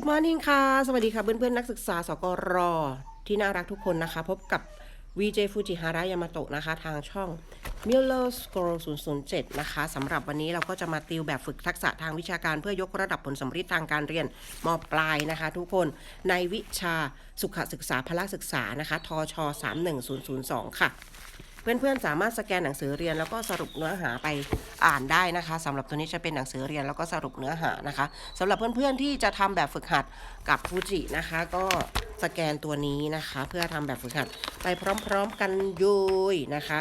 Good morning ค่ะ สวัสดีค่ะเพื่อนๆนักศึกษาสกรที่น่ารักทุกคนนะคะ พบกับ VJ Fujihara Yamato นะคะ ทางช่อง Miller Scroll 007 นะคะสำหรับวันนี้เราก็จะมาติวแบบฝึกทักษะทางวิชาการเพื่อยกระดับผลสำฤทธิ์ทางการเรียนมปลายนะคะ ทุกคนในวิชาสุขศึกษาพละศึกษานะคะทช 31002 ค่ะ เพื่อนๆสามารถสแกนหนังสือเรียนแล้วก็สรุปเนื้อหาไปอ่านได้นะคะสำหรับตัวนี้จะเป็นหนังสือเรียนแล้วก็สรุปเนื้อหานะคะสำหรับเพื่อนๆที่จะทำแบบฝึกหัดกับฟูจินะคะ ก็สแกนตัวนี้นะคะ เพื่อทำแบบฝึกหัดไปพร้อมๆกันยุยนะคะ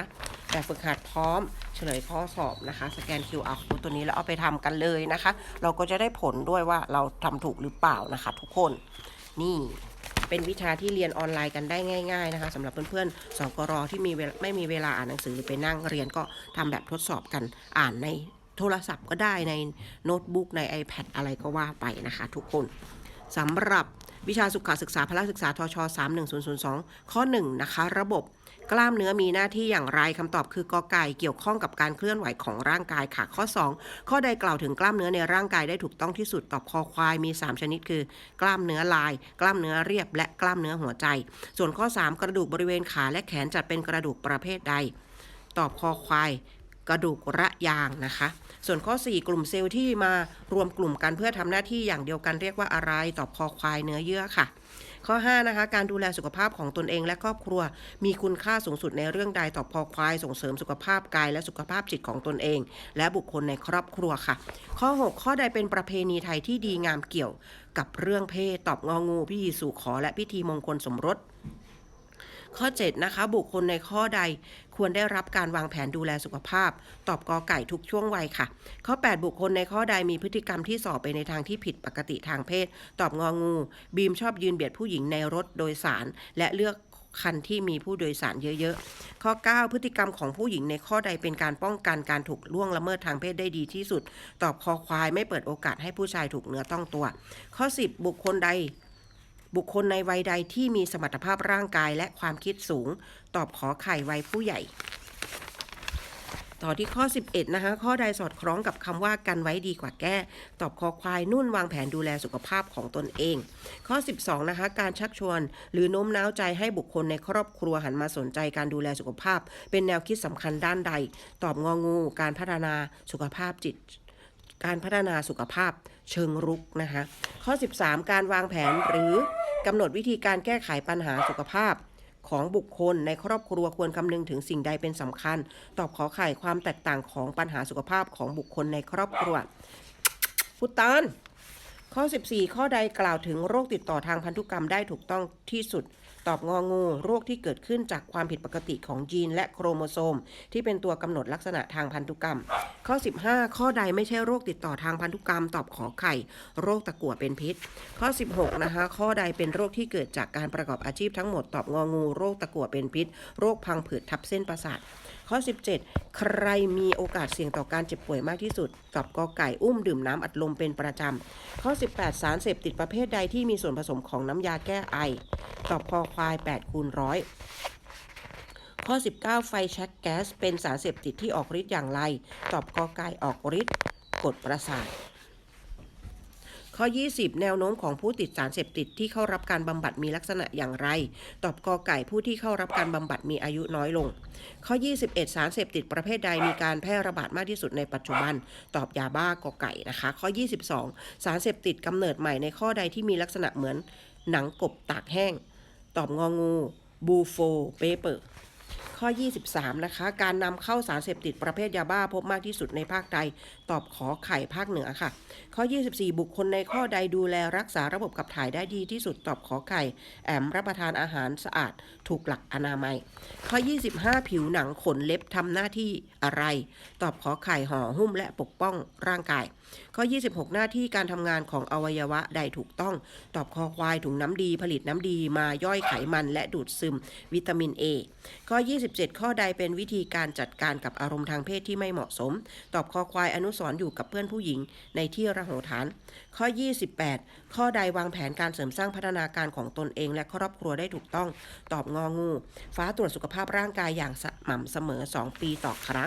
แบบฝึกหัดพร้อมเฉลยข้อสอบนะคะ สแกน QR code ตัวนี้แล้วเอาไปทำกันเลยนะคะ เราก็จะได้ผลด้วยว่าเราทำถูกหรือเปล่านะคะ ทุกคนนี่ เป็นวิชาที่เรียนออนไลน์กันได้ง่าย ๆนะคะสำหรับเพื่อนๆสกรที่มีไม่มีเวลาอ่านหนังสือหรือไปนั่งเรียนก็ทำแบบทดสอบกันอ่านในโทรศัพท์ก็ได้ในโน้ตบุ๊กใน iPad อะไรก็ว่าไปนะคะ ทุกคนสำหรับวิชาสุขศึกษาพละศึกษาทช 31002 ข้อ 1 นะคะ ระบบ กล้ามเนื้อมีหน้าที่อย่างไรคำตอบคือกอไก่เกี่ยวข้องกับการเคลื่อนไหวของร่างกายค่ะข้อ 2 ข้อใดกล่าวถึงกล้ามเนื้อในร่างกายได้ถูกต้องที่สุดตอบคอควายมี 3 ชนิดคือ กล้ามเนื้อลาย กล้ามเนื้อเรียบ และกล้ามเนื้อหัวใจ ส่วนข้อ 3 กระดูกบริเวณขาและแขนจัดเป็นกระดูกประเภทใด ตอบคอควายกระดูกระยางนะคะ ส่วนข้อ 4 กลุ่มเซลล์ที่มารวมกลุ่มกันเพื่อทำหน้าที่อย่างเดียวกันเรียกว่าอะไร ตอบคอควายเนื้อเยื่อค่ะ ข้อ 5 นะคะ การดูแลสุขภาพของตนเองและครอบครัว มีคุณค่าสูงสุดในเรื่องใดตอบพอควาย ส่งเสริมสุขภาพกายและสุขภาพจิตของตนเอง และบุคคลในครอบครัวค่ะ ข้อ 6 ข้อใดเป็นประเพณีไทยที่ดีงามเกี่ยวกับเรื่องเพศตอบงองูพิธีสู่ขอและพิธีมงคลสมรส ข้อ 7 นะคะ บุคคลในข้อใดควรได้รับการวางแผนดูแลสุขภาพ ตอบกอไก่ทุกช่วงวัยค่ะ ข้อ 8 บุคคลในข้อใดมีพฤติกรรมที่สอบไปในทางที่ผิดปกติทางเพศ ตอบงองู บีมชอบยืนเบียดผู้หญิงในรถโดยสาร และเลือกคันที่มีผู้โดยสารเยอะๆ ข้อ 9 พฤติกรรมของผู้หญิงในข้อใดเป็นการป้องกันการถูกล่วงละเมิดทางเพศได้ดีที่สุด ตอบคอควายไม่เปิดโอกาสให้ผู้ชายถูกเนื้อต้องตัว ข้อ 10 บุคคลใด บุคคลในวัยใดที่มีสมรรถภาพร่างกายและความคิดสูง ตอบขอไข่วัยผู้ใหญ่ ต่อที่ข้อ 11 นะคะ ข้อใดสอดคล้องกับคำว่ากันไว้ดีกว่าแก้ ตอบคอควายนุ่นวางแผนดูแลสุขภาพของตนเอง ข้อ 12 นะคะ การชักชวน หรือโน้มน้าวใจให้บุคคลในครอบครัวหันมาสนใจการดูแลสุขภาพ เป็นแนวคิดสำคัญด้านใด ตอบงองู การพัฒนาสุขภาพจิต การพัฒนาสุขภาพ เชิงรุกนะคะ ข้อ 13 การวางแผนหรือกำหนดวิธีการแก้ไขปัญหาสุขภาพของบุคคลในครอบครัวควรคำนึงถึงสิ่งใดเป็นสำคัญ ตอบขอไข่ความแตกต่างของปัญหาสุขภาพของบุคคลในครอบครัวพุตาน ข้อ 14 ข้อใดกล่าวถึงโรคติดต่อทางพันธุกรรมได้ถูกต้องที่สุด ตอบงองู โรคที่เกิดขึ้นจากความผิดปกติของยีนและโครโมโซม ที่เป็นตัวกำหนดลักษณะทางพันธุกรรม ข้อ 15 ข้อใดไม่ใช่โรคติดต่อทางพันธุกรรม ตอบขอไข่ โรคตะกั่วเป็นพิษ ข้อ 16 นะคะ ข้อใดเป็นโรคที่เกิดจากการประกอบอาชีพทั้งหมด ตอบงองู โรคตะกั่วเป็นพิษ โรคพังผืดทับเส้นประสาท ข้อ 17 ใครมีโอกาสเสี่ยงต่อการเจ็บป่วยมากที่สุด ตอบกอไก่อุ้มดื่มน้ำอัดลมเป็นประจำ ข้อ 18 สารเสพติดประเภทใดที่มีส่วนผสมของน้ำยาแก้ไอ ตอบคอควาย8คูณร้อยข้อ 19 ไฟแช็กแก๊สเป็นสารเสพติดที่ออกฤทธิ์อย่างไร ตอบกอไก่ออกฤทธิ์กดประสาท ข้อ 20 แนวโน้มของผู้ติดสารเสพติดที่เข้ารับการบำบัดมีลักษณะอย่างไร ตอบกอไก่ผู้ที่เข้ารับการบำบัดมีอายุน้อยลง ข้อ 21 สารเสพติดประเภทใดมีการแพร่ระบาดมากที่สุดในปัจจุบัน ตอบยาบ้ากอไก่นะคะ ข้อ 22 สารเสพติดกำเนิดใหม่ในข้อใดที่มีลักษณะเหมือนหนังกบตากแห้ง ตอบงองูบูโฟเปเปอร์ ข้อ 23 นะคะ การนำเข้าสารเสพติดประเภทยาบ้าพบมากที่สุดในภาคใด ตอบขอไข่ภาคเหนือค่ะ ข้อ 24 บุคคลในข้อใดดูแลรักษาระบบกับถ่ายได้ดีที่สุดตอบขอไข่ แอมรับประทานอาหารสะอาด ถูกหลักอนามัย ข้อ 25 ผิวหนังขนเล็บทำหน้าที่อะไร ตอบขอไข่ห่อหุ้มและปกป้องร่างกาย ข้อ 26 หน้าที่การทำงานของอวัยวะใดถูกต้อง ตอบคอควายถุงน้ำดีผลิตน้ำดีมาย่อยไขมันและดูดซึม วิตามิน A ข้อ 27 ข้อใดเป็นวิธีการจัดการกับอารมณ์ทางเพศที่ไม่เหมาะสม ตอบคอควายอนุสรณ์อยู่กับเพื่อนผู้หญิงในที่ระโหฐาน ข้อ 28 ข้อใดวางแผนการเสริมสร้างพัฒนาการของตนเอง และครอบครัวได้ถูกต้อง ตอบงองู ฟ้าตรวจสุขภาพร่างกายอย่างสม่ำเสมอ 2 ปีต่อครั้ง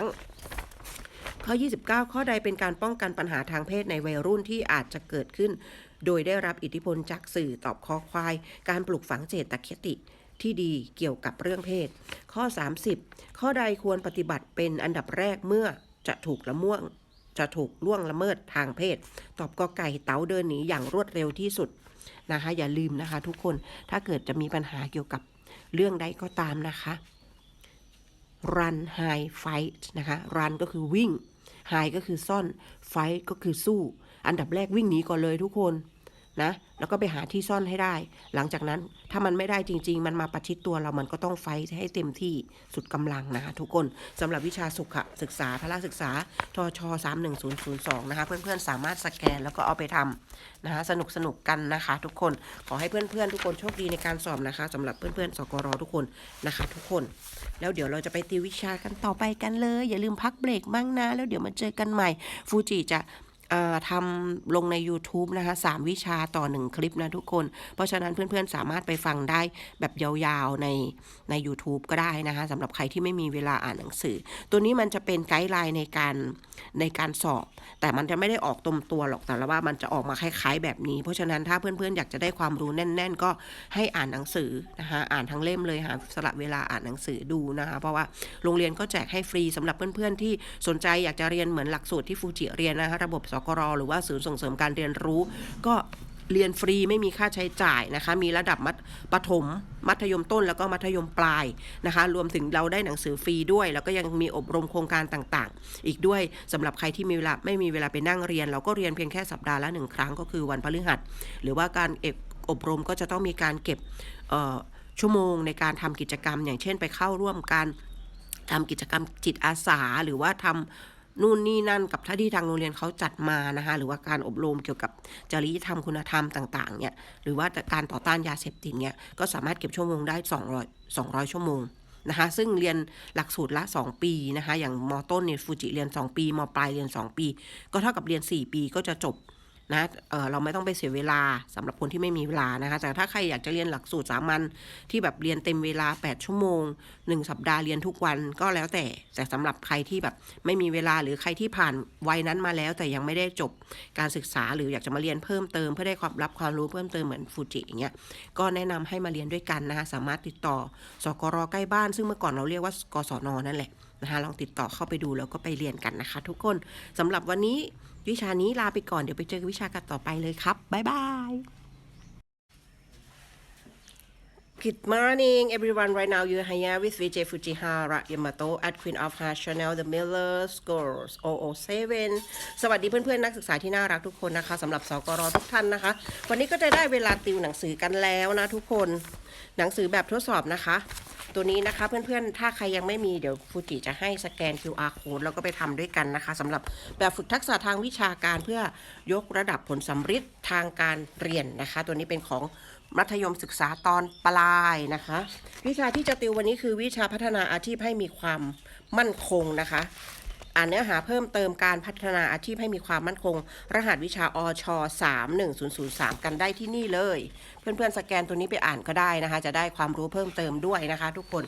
ข้อ 29 ข้อใดเป็นการป้องกันปัญหาทางเพศในวัยรุ่นที่อาจจะเกิดขึ้น โดยได้รับอิทธิพลจากสื่อตอบคอควาย การปลูกฝังเจตคติที่ดีเกี่ยวกับเรื่องเพศ ข้อ 30 ข้อใดควรปฏิบัติเป็นอันดับแรกเมื่อจะถูกละม่วงจะถูกล่วงละเมิดทางเพศ ตอบกอไก่เต๋าเดินหนีอย่างรวดเร็วที่สุดนะคะ อย่าลืมนะคะทุกคนถ้าเกิดจะมีปัญหาเกี่ยวกับเรื่องใดก็ตามนะคะ run hide fight นะคะ run ก็คือวิ่ง hide ก็คือซ่อน fight ก็คือสู้ อันดับแรกวิ่งหนีก่อนเลยทุกคนนะแล้วก็ไปหาที่ซ่อนให้ได้ หลังจากนั้นถ้ามันไม่ได้จริง ๆ มันมาประชิดตัวเรามันก็ต้องไฟท์ให้เต็มที่สุดกำลังนะคะทุกคนสำหรับวิชาสุขศึกษาพละศึกษาทช31002นะคะเพื่อนๆสามารถสแกนแล้วก็เอาไปทำนะคะสนุกสนุกกันนะคะ ทุกคนขอให้เพื่อนๆทุกคนโชคดีในการสอบนะคะสำหรับเพื่อนๆสกรทุกคนนะคะ ทุกคน แล้วเดี๋ยวเราจะไปติววิชากันต่อไปกันเลย อย่าลืมพักเบรกมั่งนะ แล้วเดี๋ยวมาเจอกันใหม่ฟูจิจะเอ่อ ทำลงใน YouTube นะคะสามวิชาต่อหนึ่งคลิปนะทุกคน เพราะฉะนั้นเพื่อนๆ สามารถไปฟังได้แบบยาวๆในใน YouTube ก็ได้นะคะสำหรับใครที่ไม่มีเวลาอ่านหนังสือ ตัวนี้มันจะเป็นไกด์ไลน์ในการในการสอบ แต่มันจะไม่ได้ออกตรงตัวหรอกแต่ละว่ามันจะออกมาคล้ายๆ แบบนี้ เพราะฉะนั้นถ้าเพื่อนๆ อยากจะได้ความรู้แน่น ๆ ก็ให้อ่านหนังสือนะคะอ่านทั้งเล่มเลยหาสละเวลาอ่านหนังสือดูนะคะเพราะว่าโรงเรียนก็แจกให้ฟรีสำหรับเพื่อนๆ ที่สนใจอยากจะเรียนเหมือนหลักสูตรที่ฟูจิเรียนนะคะระบบสกรหรือว่าศูนย์ส่งเสริมการเรียนรู้ ก็เรียนฟรีไม่มีค่าใช้จ่ายนะคะ มีระดับมัธประถมมัธยมต้นแล้วก็มัธยมปลายนะคะ รวมถึงเราได้หนังสือฟรีด้วย แล้วก็ยังมีอบรมโครงการต่างๆ อีกด้วยสำหรับใครที่มีเวลาไม่มีเวลาไปนั่งเรียน เราก็เรียนเพียงแค่สัปดาห์ละหนึ่งครั้งก็คือวันพฤหัสหรือว่าการเอกอบรมก็จะต้องมีการเก็บชั่วโมงในการทำกิจกรรม อย่างเช่นไปเข้าร่วมการทำกิจกรรมจิตอาสาหรือว่าทำ นู่นนี่นั่นกับท่าที่ทางโรงเรียนเขาจัดมานะคะหรือว่าการอบรมเกี่ยวกับจริยธรรมคุณธรรมต่างๆเนี่ยหรือว่าการต่อต้านยาเสพติดเนี่ยก็สามารถเก็บชั่วโมงได้ 200 200 ชั่วโมงนะคะซึ่งเรียนหลักสูตรละ 2 ปีนะคะอย่างมต้นเนี่ยฟูจิเรียน 2 ปีมปลายเรียน 2 ปี ก็เท่ากับเรียน 4 ปีก็จะจบ นะเเราไม่ต้องไปเสียเวลาสำหรับคนที่ไม่มีเวลานะคะ แต่ถ้าใครอยากจะเรียนหลักสูตรสามัญที่แบบเรียนเต็มเวลา 8 ชั่วโมง 1 สัปดาห์เรียนทุกวันก็แล้วแต่ แต่สำหรับใครที่แบบไม่มีเวลาหรือใครที่ผ่านวัยนั้นมาแล้ว แต่ยังไม่ได้จบการศึกษาหรืออยากจะมาเรียนเพิ่มเติมเพื่อได้ความรับความรู้เพิ่มเติมเหมือนฟูจิอย่างเงี้ย ก็แนะนำให้มาเรียนด้วยกันนะคะสามารถติดต่อสกรใกล้บ้าน ซึ่งเมื่อก่อนเราเรียกว่ากศนนั่นแหละ นะคะลองติดต่อเข้าไปดูแล้วก็ไปเรียนกันนะคะ ทุกคนสำหรับวันนี้วิชานี้ลาไปก่อนเดี๋ยวไปเจอวิชากันต่อไปเลยครับบ๊ายบาย Good morning everyone right now you're here with Vijay Fujihara Yamato at Queen of Hearts Channel The Miller Scores 007 สวัสดีเพื่อนๆ นักศึกษาที่น่ารักทุกคนนะคะสำหรับสกรทุกท่านนะคะ วันนี้ก็จะได้เวลาติวหนังสือกันแล้วนะทุกคน หนังสือแบบทดสอบนะคะ ตัวนี้นะคะเพื่อนๆ ถ้าใครยังไม่มีเดี๋ยวฟูจิจะให้สแกน QR code แล้วก็ไปทำด้วยกันนะคะสำหรับแบบฝึกทักษะทางวิชาการเพื่อยกระดับผลสำฤทธิ์ทางการเรียนนะคะ ตัวนี้เป็นของ มัธยมศึกษาตอนปลายนะคะ วิชาที่จะติววันนี้คือวิชาพัฒนาอาชีพให้มีความมั่นคงนะคะ อ่านเนื้อหาเพิ่มเติมการพัฒนาอาชีพให้มีความมั่นคง รหัสวิชาอช31003 กันได้ที่นี่เลย เพื่อนๆสแกนตัวนี้ไปอ่านก็ได้นะคะ จะได้ความรู้เพิ่มเติมด้วยนะคะ ทุกคน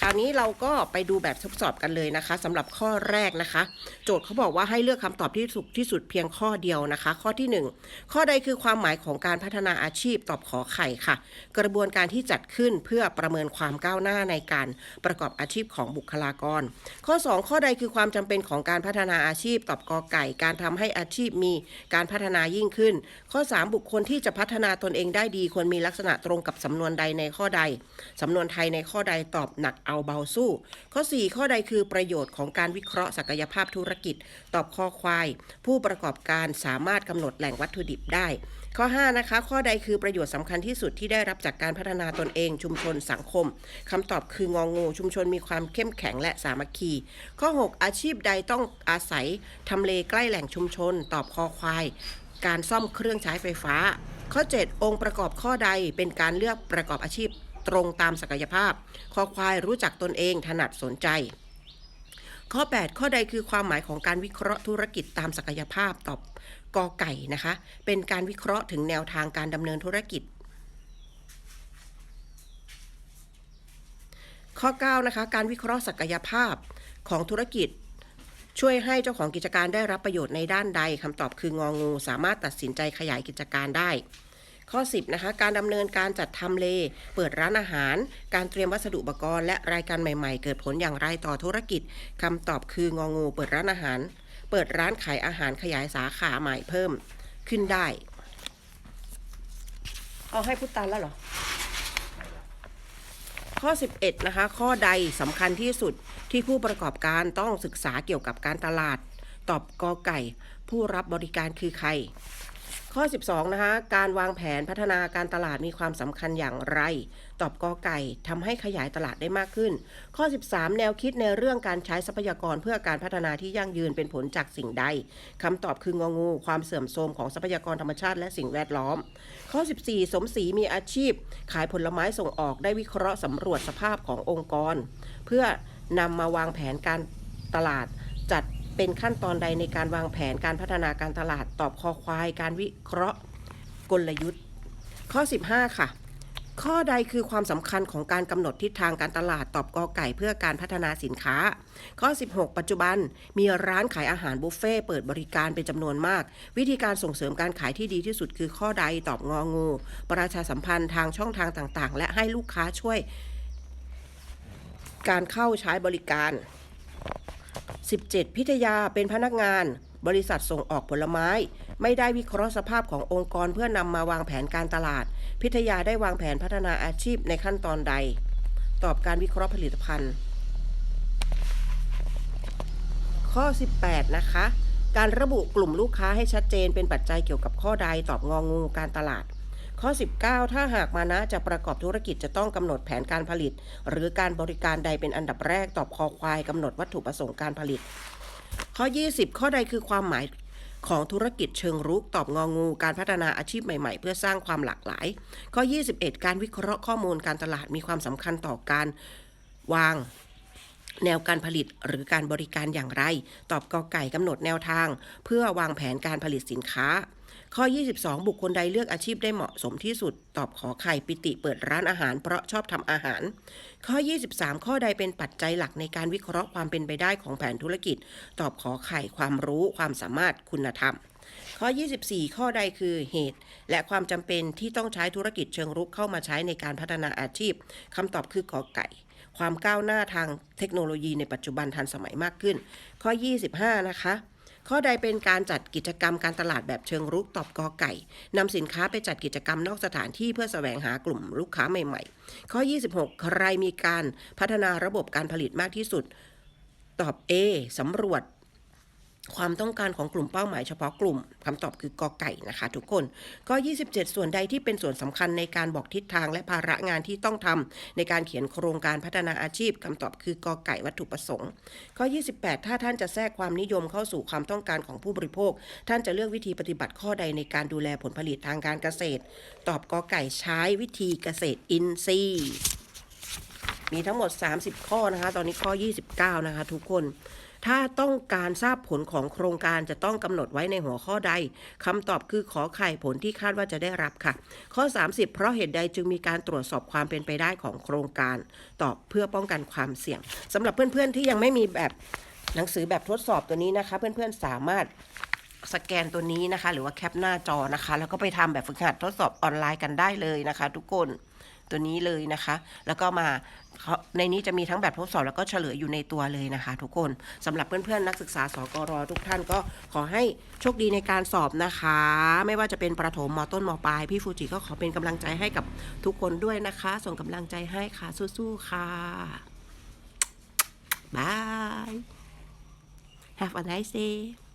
คราวนี้เราก็ไปดูแบบทดสอบกันเลยนะคะสำหรับข้อแรกนะคะ โจทย์เขาบอกว่าให้เลือกคำตอบที่ถูกที่สุดเพียงข้อเดียวนะคะ ข้อที่หนึ่งข้อใดคือความหมายของการพัฒนาอาชีพตอบขอไข่ค่ะ กระบวนการที่จัดขึ้นเพื่อประเมินความก้าวหน้าในการประกอบอาชีพของบุคลากร ข้อ 2 ข้อใดคือความจำเป็นของการพัฒนาอาชีพตอบกอไก่ การทำให้อาชีพมีการพัฒนายิ่งขึ้น ข้อ 3 บุคคลที่จะพัฒนาตนเองได้ดีควรมีลักษณะตรงกับสำนวนใดในข้อใดสำนวนไทยในข้อใดตอบหนักเอาเบาสู้ ข้อ 4 ข้อใดคือประโยชน์ของการวิเคราะห์ศักยภาพธุรกิจ ตอบข้อควาย ผู้ประกอบการสามารถกำหนดแหล่งวัตถุดิบได้ ข้อ 5 นะคะ ข้อใดคือประโยชน์สำคัญที่สุดที่ได้รับจากการพัฒนาตนเองชุมชนสังคมคำตอบคืององงูชุมชนมีความเข้มแข็งและสามัคคี ข้อ 6 อาชีพใดต้องอาศัยทำเลใกล้แหล่งชุมชน ตอบคอควาย การซ่อมเครื่องใช้ไฟฟ้า ข้อ 7 องค์ประกอบข้อใดเป็นการเลือกประกอบอาชีพ ตรงตามศักยภาพ คอควายรู้จักตนเองถนัดสนใจ ข้อ 8 ข้อใดคือความหมายของการวิเคราะห์ธุรกิจตามศักยภาพตอบกอไก่นะคะ เป็นการวิเคราะห์ถึงแนวทางการดำเนินธุรกิจข้อ9นะคะการวิเคราะห์ศักยภาพของธุรกิจ ช่วยให้เจ้าของกิจการได้รับประโยชน์ในด้านใดคำตอบคืององู สามารถตัดสินใจขยายกิจการได้ ข้อ 10นะคะการดำเนินการจัดทำเล เปิดร้านอาหาร การเตรียมวัสดุอุปกรณ์และรายการใหม่ๆ เกิดผลอย่างไรต่อธุรกิจคำตอบคืององูเปิดร้านอาหาร เปิดร้านขายอาหารขยายสาขาใหม่เพิ่มขึ้นได้ เอาให้พุทตันแล้วเหรอข้อ 11 นะคะ ข้อใดสำคัญที่สุดที่ผู้ประกอบการต้องศึกษาเกี่ยวกับการตลาด ตอบกอไก่ ผู้รับบริการคือใคร ข้อ 12 นะคะ การวางแผนพัฒนาการตลาดมีความสำคัญอย่างไร ตอบกอไก่ทำให้ขยายตลาดได้มากขึ้น ข้อ 13 แนวคิดในเรื่องการใช้ทรัพยากรเพื่อการพัฒนาที่ยั่งยืนเป็นผลจากสิ่งใดคำตอบคืององู ความเสื่อมโทรมของทรัพยากรธรรมชาติและสิ่งแวดล้อม ข้อ 14 สมศรีมีอาชีพ ขายผลไม้ส่งออกได้วิเคราะห์สำรวจสภาพขององค์กร เพื่อนำมาวางแผนการตลาดจัด เป็นขั้นตอนใดในการวางแผนการพัฒนาการตลาดตอบคอควาย การวิเคราะห์กลยุทธ์ ข้อ 15 ค่ะ ข้อใดคือความสำคัญของการกำหนดทิศทางการตลาดตอบกอไก่เพื่อการพัฒนาสินค้า ข้อ 16 ปัจจุบันมีร้านขายอาหารบุฟเฟ่เปิดบริการเป็นจำนวนมาก วิธีการส่งเสริมการขายที่ดีที่สุดคือข้อใดตอบงองู ประชาสัมพันธ์ทางช่องทางต่างๆ และให้ลูกค้าช่วย การเข้าใช้บริการ 17 พิทยาเป็นพนักงาน บริษัทส่งออกผลไม้ ไม่ได้วิเคราะห์สภาพขององค์กรเพื่อนำมาวางแผนการตลาด พิทยาได้วางแผนพัฒนาอาชีพในขั้นตอนใด ตอบการวิเคราะห์ผลิตภัณฑ์ ข้อ 18 นะคะ การระบุกลุ่มลูกค้าให้ชัดเจนเป็นปัจจัยเกี่ยวกับข้อใดตอบงองูการตลาด ข้อ 19 ถ้าหากมานะจะประกอบธุรกิจจะต้องกำหนดแผนการผลิต หรือการบริการใดเป็นอันดับแรกตอบคอควายกำหนดวัตถุประสงค์การผลิต ข้อ 20 ข้อใดคือความหมายของธุรกิจเชิงรุกตอบงองู การพัฒนาอาชีพใหม่ๆ เพื่อสร้างความหลากหลาย ข้อ 21 การวิเคราะห์ข้อมูลการตลาดมีความสำคัญต่อการวางแนวการผลิตหรือการบริการอย่างไร ตอบกอไก่กำหนดแนวทาง เพื่อวางแผนการผลิตสินค้า ข้อ 22 บุคคลใดเลือกอาชีพได้เหมาะสมที่สุด ตอบขอไข่ปิติเปิดร้านอาหาร เพราะชอบทำอาหาร ข้อ 23 ข้อใดเป็นปัจจัยหลักในการวิเคราะห์ความเป็นไปได้ของแผนธุรกิจ ตอบขอไข่ความรู้ความสามารถคุณธรรมข้อ 24 ข้อใดคือเหตุ และความจำเป็นที่ต้องใช้ธุรกิจเชิงรุกเข้ามาใช้ในการพัฒนาอาชีพคำตอบคือกอไก่ ความก้าวหน้าทางเทคโนโลยีในปัจจุบันทันสมัยมากขึ้น ข้อ 25 นะคะ ข้อใดเป็นการจัดกิจกรรมการตลาดแบบเชิงรุกตอบกอไก่นำสินค้าไปจัดกิจกรรมนอกสถานที่เพื่อแสวงหากลุ่มลูกค้าใหม่ๆ ข้อ 26 ใครมีการพัฒนาระบบการผลิตมากที่สุด ตอบ A สำรวจ ความต้องการของกลุ่มเป้าหมายเฉพาะกลุ่มคำตอบคือกอไก่นะคะ ทุกคนก็ 27 ส่วนใดที่เป็นส่วนสำคัญในการบอกทิศทางและภาระงานที่ต้องทำในการเขียนโครงการพัฒนาอาชีพคำตอบคือกอไก่วัตถุประสงค์ข้อ 28 ถ้าท่านจะแทรกความนิยมเข้าสู่ความต้องการของผู้บริโภค ท่านจะเลือกวิธีปฏิบัติข้อใดในการดูแลผลผลิตทางการเกษตร ตอบกอไก่ใช้วิธีเกษตรอินทรีย์มีทั้งหมด 30 ข้อนะคะ ตอนนี้ข้อ 29 นะคะ ทุกคน ถ้าต้องการทราบผลของโครงการจะต้องกำหนดไว้ในหัวข้อใดคำตอบคือขอไข่ผลที่คาดว่าจะได้รับค่ะ ข้อ 30 เพราะเหตุใดจึงมีการตรวจสอบความเป็นไปได้ของโครงการ ตอบเพื่อป้องกันความเสี่ยงสำหรับเพื่อนๆที่ยังไม่มีแบบหนังสือแบบทดสอบตัวนี้นะคะ เพื่อนๆสามารถสแกนตัวนี้นะคะ หรือว่าแคปหน้าจอนะคะ แล้วก็ไปทำแบบฝึกหัดทดสอบออนไลน์กันได้เลยนะคะ ทุกคน ตัวนี้เลยนะคะ แล้วก็มาในนี้จะมีทั้งแบบทดสอบแล้วก็เฉลยอยู่ในตัวเลยนะคะ ทุกคนสำหรับเพื่อนๆนักศึกษาสกรทุกท่านก็ขอให้โชคดีในการสอบนะคะ ไม่ว่าจะเป็นประถมมต้นมปลายพี่ฟูจิก็ขอเป็นกำลังใจให้กับทุกคนด้วยนะคะ ส่งกำลังใจให้ค่ะสู้ๆค่ะบาย Have a nice day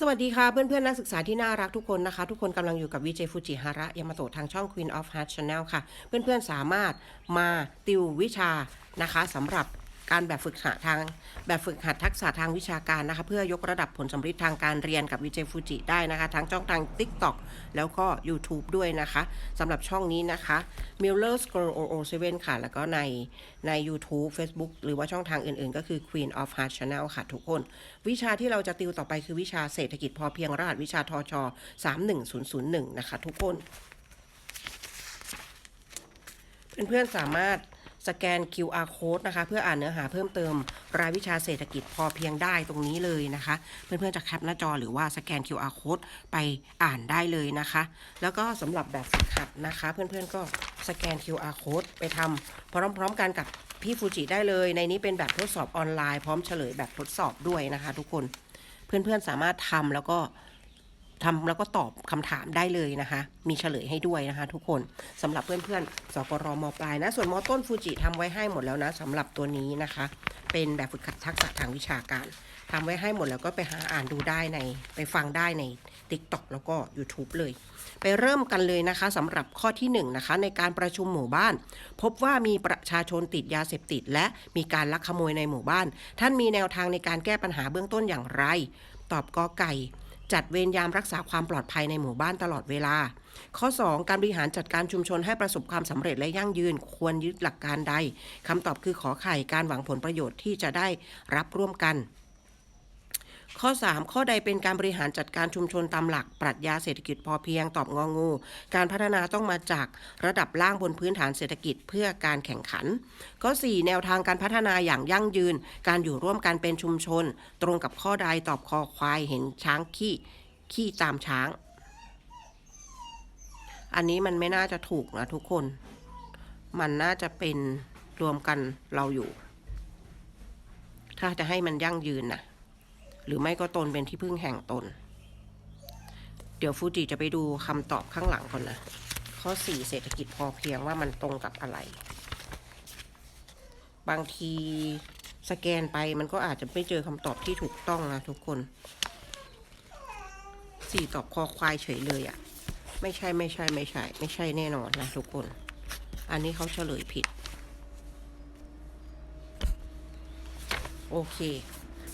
สวัสดีค่ะเพื่อนๆนักศึกษาที่น่ารักทุกคนนะคะ ทุกคนกำลังอยู่กับวิเจฟูจิฮาระยามาโตะทางช่อง Queen of Heart Channel ค่ะ เพื่อนๆสามารถมาติววิชานะคะสำหรับ การแบบฝึกหัดทางแบบฝึกหัดทักษะทางวิชาการนะคะ เพื่อยกระดับผลสำเร็จทางการเรียนกับวิเจฟูจิได้นะคะ ทั้งช่องทาง TikTok แล้วก็ YouTube ด้วยนะคะสำหรับช่องนี้นะคะ Miller Scroll 007ค่ะ แล้วก็ในใน YouTube Facebook หรือว่าช่องทางอื่นๆ ก็คือ Queen of Heart Channel ค่ะทุกคน วิชาที่เราจะติวต่อไปคือวิชาเศรษฐกิจพอเพียงรหัสวิชาทช 31001 นะคะทุกคน เพื่อนๆสามารถ สแกน QR code นะคะ เพื่ออ่านเนื้อหาเพิ่มเติม รายวิชาเศรษฐกิจพอเพียงได้ตรงนี้เลยนะคะ เพื่อนๆจะแคปหน้าจอหรือว่าสแกน QR code ไปอ่านได้เลยนะคะ แล้วก็สำหรับแบบฝึกหัดนะคะ เพื่อนๆก็สแกน QR code ไปทำพร้อมๆกันกับพี่ฟูจิได้เลย ในนี้เป็นแบบทดสอบออนไลน์พร้อมเฉลยแบบทดสอบด้วยนะคะ ทุกคนเพื่อนๆสามารถทำแล้วก็ ทำแล้วก็ตอบคำถามได้เลยนะคะ มีเฉลยให้ด้วยนะคะ ทุกคนสำหรับเพื่อนๆสกรมปลายนะ ส่วนมอต้นฟูจิทำไว้ให้หมดแล้วนะสำหรับตัวนี้นะคะ เป็นแบบฝึกหัดทักษะทางวิชาการทำไว้ให้หมดแล้วก็ไปหาอ่านดูได้ใน ไปฟังได้ใน TikTok แล้วก็ YouTube เลย ไปเริ่มกันเลยนะคะสำหรับข้อที่1นงนะคะในการประชุมหมู่บ้าน พบว่ามีประชาชนติดยาเสพติด และมีการลักขโมยในหมู่บ้าน ท่านมีแนวทางในการแก้ปัญหาเบื้องต้นอย่างไร ตอบกอไก่ จัดเวรยามรักษาความปลอดภัยในหมู่บ้านตลอดเวลา ข้อ 2 การบริหารจัดการชุมชนให้ประสบความสำเร็จและยั่งยืน ควรยึดหลักการใดคำตอบคือขอไข่การหวังผลประโยชน์ที่จะได้รับร่วมกัน ข้อ 3 ข้อใดเป็นการบริหารจัดการชุมชนตามหลักปรัชญาเศรษฐกิจพอเพียงตอบงองู การพัฒนาต้องมาจากระดับล่างบนพื้นฐานเศรษฐกิจเพื่อการแข่งขัน ข้อ 4 แนวทางการพัฒนาอย่างยั่งยืน การอยู่ร่วมกันเป็นชุมชน ตรงกับข้อใดตอบคอควายเห็นช้างขี้ขี้ตามช้าง อันนี้มันไม่น่าจะถูกนะทุกคน มันน่าจะเป็นรวมกันเราอยู่ ถ้าจะให้มันยั่งยืนนะ หรือไม่ก็ตนเป็นที่พึ่งแห่งตน เดี๋ยวฟูจิจะไปดูคำตอบข้างหลังก่อนนะ ข้อ 4 เศรษฐกิจพอเพียงว่ามันตรงกับอะไร บางทีสแกนไปมันก็อาจจะไม่เจอคำตอบที่ถูกต้องนะทุกคนสี่ตอบคอควายเฉยเลยอะ่ะ ไม่ใช่ไม่ใช่ไม่ใช่ ไม่ใช่แน่นอนนะทุกคน อันนี้เขาเฉลยผิด โอเค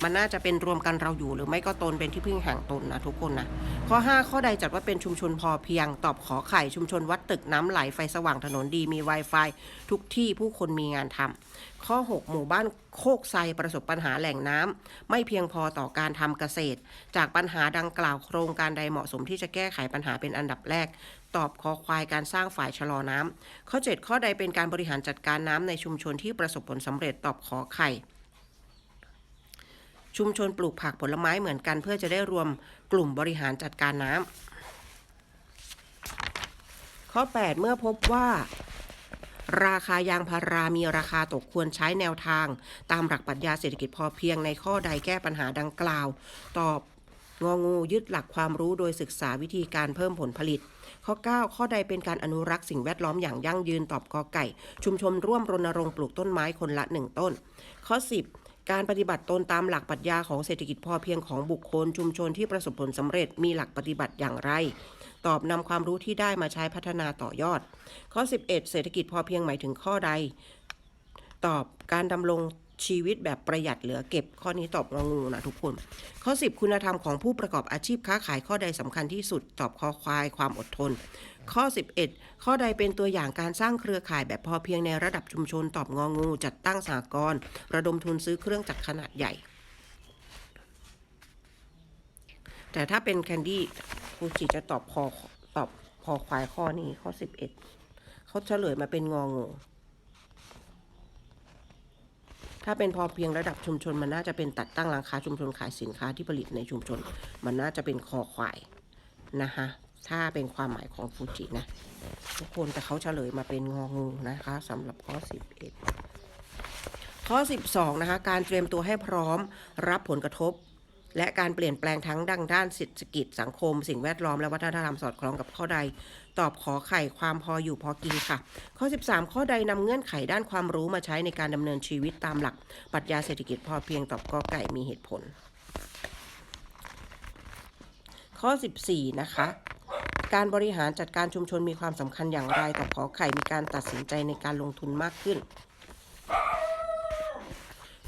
มันน่าจะเป็นรวมกันเราอยู่หรือไม่ก็ตนเป็นที่พึ่งแห่งตนนะทุกคนนะข้อ 5 ข้อใดจัดว่าเป็นชุมชนพอเพียง ตอบขอไข่ชุมชนวัดตึกน้ำไหลไฟสว่างถนนดีมี Wi-Fi ทุกที่ผู้คนมีงานทำข้อ 6 หมู่บ้านโคกไซประสบปัญหาแหล่งน้ำไม่เพียงพอต่อการทำเกษตร จากปัญหาดังกล่าวโครงการใดเหมาะสมที่จะแก้ไขปัญหาเป็นอันดับแรกตอบคอควายการสร้างฝ่ายชะลอน้ำข้อ 7 ข้อใดเป็นการบริหารจัดการน้ำในชุมชนที่ประสบผลสำเร็จตอบขอไข่ ชุมชนปลูกผักผลไม้เหมือนกัน เพื่อจะได้รวมกลุ่มบริหารจัดการน้ำข้อ 8 เมื่อพบว่าราคายางพารามีราคาตกควรใช้แนวทาง ตามหลักปรัชญาเศรษฐกิจพอเพียงในข้อใดแก้ปัญหาดังกล่าว ตอบงองูยึดหลักความรู้โดยศึกษาวิธีการเพิ่มผลผลิต ข้อ 9 ข้อใดเป็นการอนุรักษ์สิ่งแวดล้อมอย่างยั่งยืนตอบกอไก่ ชุมชนร่วมรณรงค์ปลูกต้นไม้คนละหนึ่งต้น ข้อ 10 การปฏิบัติตนตามหลักปรัชญาของเศรษฐกิจพอเพียงของบุคคลชุมชนที่ประสบผลสำเร็จมีหลักปฏิบัติอย่างไร ตอบนำความรู้ที่ได้มาใช้พัฒนาต่อยอด ข้อ 11 เศรษฐกิจพอเพียงหมายถึงข้อใด ตอบการดำรงชีวิตแบบประหยัดเหลือเก็บข้อนี้ตอบงองูนะทุกคน ข้อ 10 คุณธรรมของผู้ประกอบอาชีพค้าขายข้อใดสำคัญที่สุดตอบคอควายความอดทน ข้อ 11 ข้อใดเป็นตัวอย่างการสร้างเครือข่ายแบบพอเพียงในระดับชุมชนตอบงองู จัดตั้งสากรณ์ระดมทุนซื้อเครื่องจักรขนาดใหญ่ แต่ถ้าเป็นแคนดี้ฟูจิจะตอบคอตอบคอควายข้อนี้ข้อ 11เขาเฉลยมาเป็นงองู ถ้าเป็นพอเพียงระดับชุมชน มันน่าจะเป็นตัดตั้งร้านค้าชุมชนขายสินค้าที่ผลิตในชุมชน มันน่าจะเป็นคอควายนะคะถ้าเป็นความหมายของฟูจินะ ทุกคนแต่เขาเฉลยมาเป็นงองูนะคะสำหรับข้อ 11 ข้อ 12 นะคะ การเตรียมตัวให้พร้อมรับผลกระทบ และการเปลี่ยนแปลงทั้งดังด้านเศรษฐกิจสังคม สิ่งแวดล้อมและวัฒนธรรมสอดคล้องกับข้อใด ตอบขอไข่ความพออยู่พอกินค่ะ ข้อ 13 ข้อใดนำเงื่อนไขด้านความรู้มาใช้ในการดำเนินชีวิตตามหลักปรัชญาเศรษฐกิจพอเพียงตอบกอไก่มีเหตุผล ข้อ 14 นะคะการบริหารจัดการชุมชนมีความสำคัญอย่างไรตอบขอไข่มีการตัดสินใจในการลงทุนมากขึ้น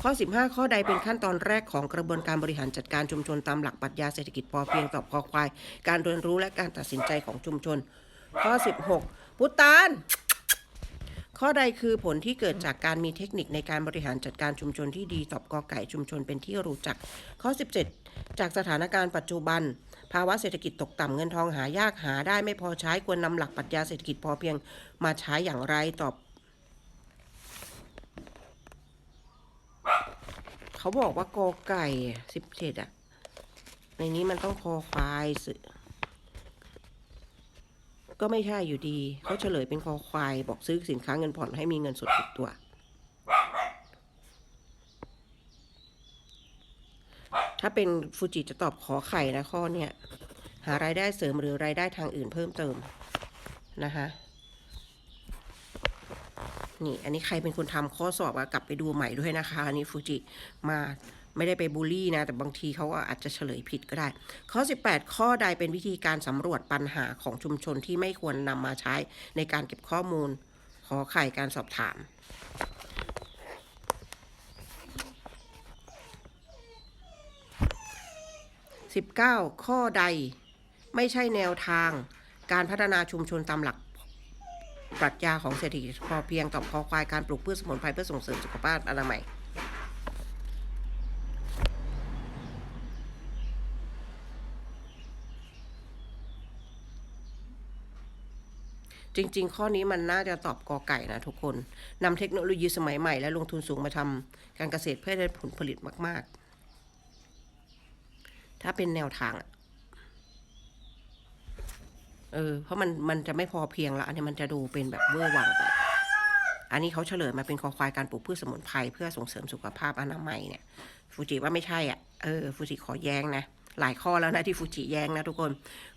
ข้อ 15 ข้อใดเป็นขั้นตอนแรกของกระบวนการบริหารจัดการชุมชนตามหลักปรัชญาเศรษฐกิจพอเพียงตอบคอควาย การเรียนรู้และการตัดสินใจของชุมชน ข้อ 16 พุตาน ข้อใดคือผลที่เกิดจากการมีเทคนิคในการบริหารจัดการชุมชนที่ดีตอบกอไก่ชุมชนเป็นที่รู้จัก ข้อ 17 จากสถานการณ์ปัจจุบัน ภาวะเศรษฐกิจตกต่ำเงินทองหายากหาได้ไม่พอใช้ควรนำหลักปรัชญาเศรษฐกิจพอเพียงมาใช้อย่างไรตอบเขาบอกว่ากอไก่สิบเจ็ดอะ ในนี้มันต้องคอควายสื่อ ก็ไม่ใช่อยู่ดีเขาเฉลยเป็นคอควาย บอกซื้อสินค้าเงินผ่อนให้มีเงินสดติดตัว ถ้าเป็นฟูจิจะตอบขอไข่นะข้อเนี่ย หารายได้เสริมหรือรายได้ทางอื่นเพิ่มเติมนะคะนี่ อันนี้ใครเป็นคนทำข้อสอบอะกลับไปดูใหม่ด้วยนะคะ อันนี้ฟูจิมา ไม่ได้ไปบูลลี่นะ แต่บางทีเขาก็อาจจะเฉลยผิดก็ได้ ข้อ 18 ข้อใดเป็นวิธีการสำรวจปัญหาของชุมชนที่ไม่ควรนำมาใช้ในการเก็บข้อมูล ขอไข่การสอบถาม19 ข้อใดไม่ใช่แนวทางการพัฒนาชุมชนตามหลักปรัชญาของเศรษฐกิจพอเพียงตอบคอควายการปลูกพืชสมุนไพรเพื่อส่งเสริมสุขภาพอนามัย จริง ๆ ข้อนี้มันน่าจะตอบกอไก่นะทุกคนนำเทคโนโลยีสมัยใหม่และลงทุนสูงมาทำการเกษตรเพื่อได้ผลผลิตมาก ๆ ถ้าเป็นแนวทางเออเพราะมันมันจะไม่พอเพียงละอันนี้มันจะดูเป็นแบบเวอร์วังไปอันนี้เขาเฉลยมาเป็นคอควายการปลูกพืชสมุนไพรเพื่อส่งเสริมสุขภาพอนามัยเนี่ย ฟูจิว่าไม่ใช่อะ เออ ฟูจิขอแย้งนะ หลายข้อแล้วนะที่ฟูจิแย้งนะทุกคน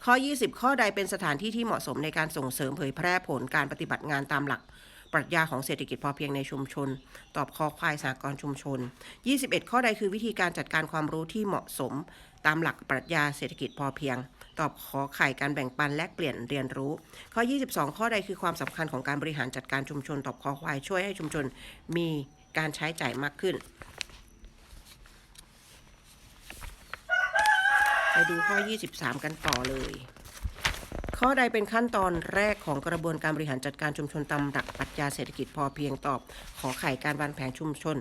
ข้อ 20 ข้อใดเป็นสถานที่ที่เหมาะสมในการส่งเสริมเผยแพร่ผลการปฏิบัติงานตามหลักปรัชญาของเศรษฐกิจพอเพียงในชุมชน ตอบคอควายสากลชุมชน 21 ข้อใดคือวิธีการจัดการความรู้ที่เหมาะสม ตามหลักปรัชญาเศรษฐกิจพอเพียง ตอบขอไข่การแบ่งปันแลกเปลี่ยนเรียนรู้ ข้อ 22 ข้อใดคือความสำคัญของการบริหารจัดการชุมชน ตอบคอควายช่วยให้ชุมชน มีการใช้จ่ายมากขึ้น ไปดูข้อ 23 กันต่อเลย ข้อใดเป็นขั้นตอนแรกของกระบวนการบริหารจัดการชุมชนตามหลักปรัชญาเศรษฐกิจพอเพียงตอบ ขอไข่การวางแผนชุมชน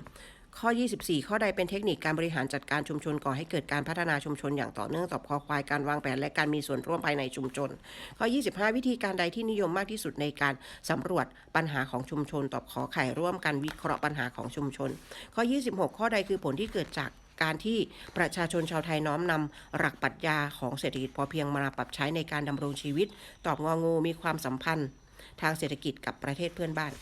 ข้อ 24 ข้อใดเป็นเทคนิคการบริหารจัดการชุมชนก่อให้เกิดการพัฒนาชุมชนอย่างต่อเนื่องตอบคอควายการวางแผนและการมีส่วนร่วมภายในชุมชน ข้อ 25 วิธีการใดที่นิยมมากที่สุดในการสำรวจปัญหาของชุมชน ตอบขอไข่ร่วมกันวิเคราะห์ปัญหาของชุมชน ข้อ 26 ข้อใดคือผลที่เกิดจาก การที่ประชาชนชาวไทยน้อมนำหลักปรัชญาของเศรษฐกิจพอเพียงมาปรับใช้ในการดำรงชีวิต ตอบงองูมีความสัมพันธ์ ทางเศรษฐกิจกับประเทศเพื่อนบ้าน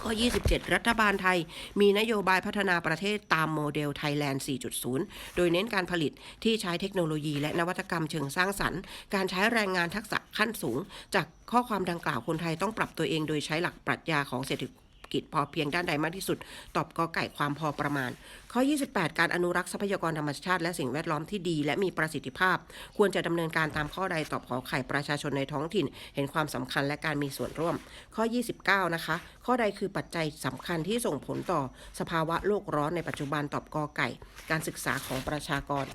ข้อ 27 รัฐบาลไทย มีนโยบายพัฒนาประเทศตามโมเดลไทยแลนด์ 4.0 โดยเน้นการผลิตที่ใช้เทคโนโลยีและนวัตกรรมเชิงสร้างสรรค์ การใช้แรงงานทักษะขั้นสูง จากข้อความดังกล่าวคนไทยต้องปรับตัวเองโดยใช้หลักปรัชญาของเศรษฐกิจ กิจพอเพียงด้านใดมากที่สุด ตอบกอไก่ความพอประมาณ ข้อ 28 การอนุรักษ์ทรัพยากรธรรมชาติและสิ่งแวดล้อมที่ดี และมีประสิทธิภาพ ควรจะดำเนินการตามข้อใดตอบขอไข่ประชาชนในท้องถิ่น เห็นความสำคัญและการมีส่วนร่วม ข้อ 29 นะคะ ข้อใดคือปัจจัยสำคัญที่ส่งผลต่อสภาวะโลกร้อนในปัจจุบันตอบกอไก่ การศึกษาของประชากร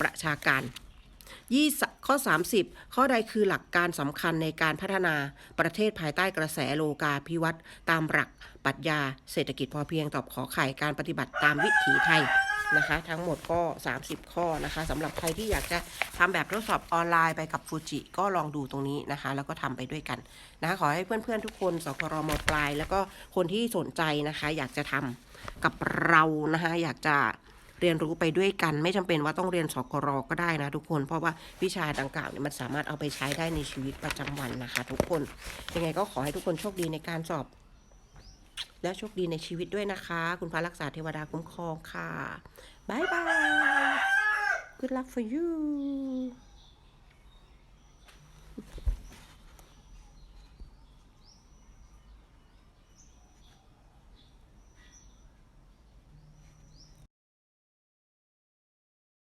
ประชาการ ยี่สข้อ 30 ข้อใดคือหลักการสำคัญในการพัฒนาประเทศภายใต้กระแสโลกาภิวัตน์ตามหลักปรัชญาเศรษฐกิจพอเพียงตอบขอไข่การปฏิบัติตามวิถีไทยนะคะทั้งหมดก็ 30 ข้อนะคะสำหรับใครที่อยากจะทำแบบทดสอบออนไลน์ไปกับฟูจิก็ลองดูตรงนี้นะคะ แล้วก็ทำไปด้วยกันนะคะขอให้เพื่อนๆทุกคนสกรมปลาย แล้วก็คนที่สนใจนะคะ อยากจะทำกับเรานะคะอยากจะ เรียนรู้ไปด้วยกัน ไม่จำเป็นว่าต้องเรียนสกรก็ได้นะทุกคน เพราะว่าวิชาดังกล่าวเนี่ยมันสามารถเอาไปใช้ได้ในชีวิตประจำวันนะคะ ทุกคนยังไงก็ขอให้ทุกคนโชคดีในการสอบ และโชคดีในชีวิตด้วยนะคะ คุณพระรักษาเทวดาคุ้มครองค่ะบายบาย good luck for you